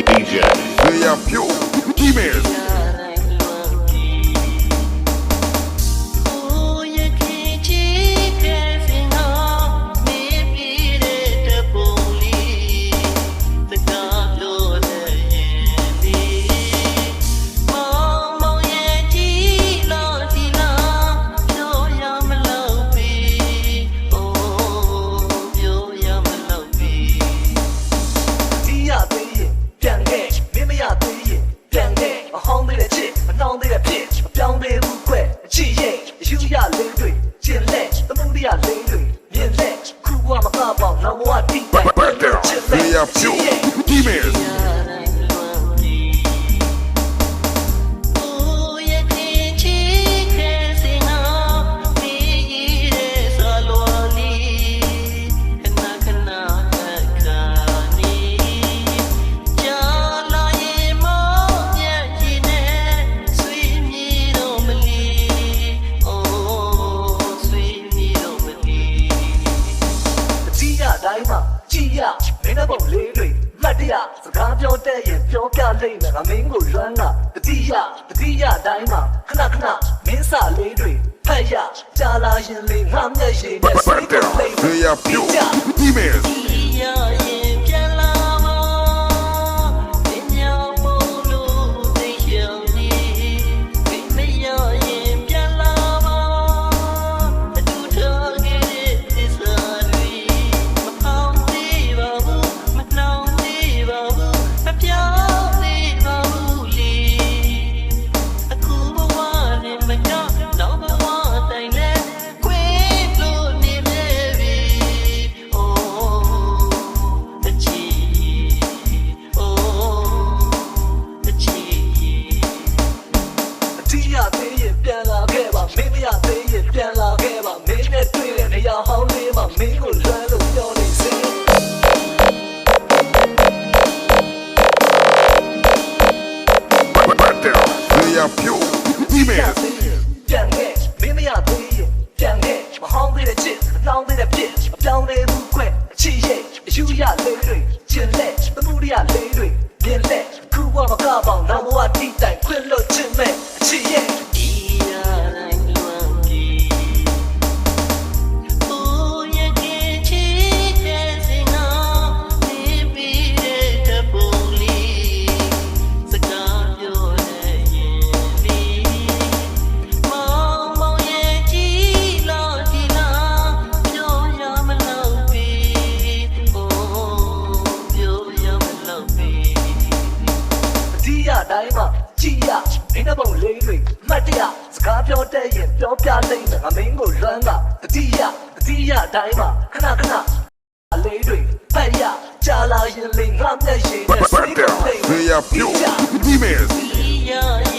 DJ. They are pure ပုံလေးတွေမှတ်တရစကားပြောတဲ့ရင်ပြောပြလိမ့်မယ်ငါမင်းကိုလွမ်းတာတတိယတတိယတိုင်းမှာခဏခဏမင်းစာလေးတွေဖတ်ရကြာလာရင်လေးငါမျက်ရည်နဲ့ Back down. They are pure demons. အခု ရ demons. သေးရင်ပြန်ခဲ့မင်းမရသေးရင်ပြန်ခဲ့မဟောင်းသေးတဲ့ချစ်မနှောင်းသေးတဲ့ဖြစ်မပြောင်းသေးဘူးခွဲ့အချစ်ရဲ့အယူရလေးတွေကျင်လက်သမှုရလေးတွေမြင်လက်ခုဘဝမကပေါင်းနောက်ဘဝတိတိုင် မင်းတဲ့ပုံလေးတွေမှတ်တရစကားပြောတဲ့ရင်ပြောပြလိမ့်မယ်ငါမင်းကိုလွမ်းတာအတိယအတိယတိုင်းမှာခဏခဏလေးတွေဖတ်ရကြာလာရင်လေးငါမျက်ရည်နဲ့ Back down. They are pure demons. ဒီရ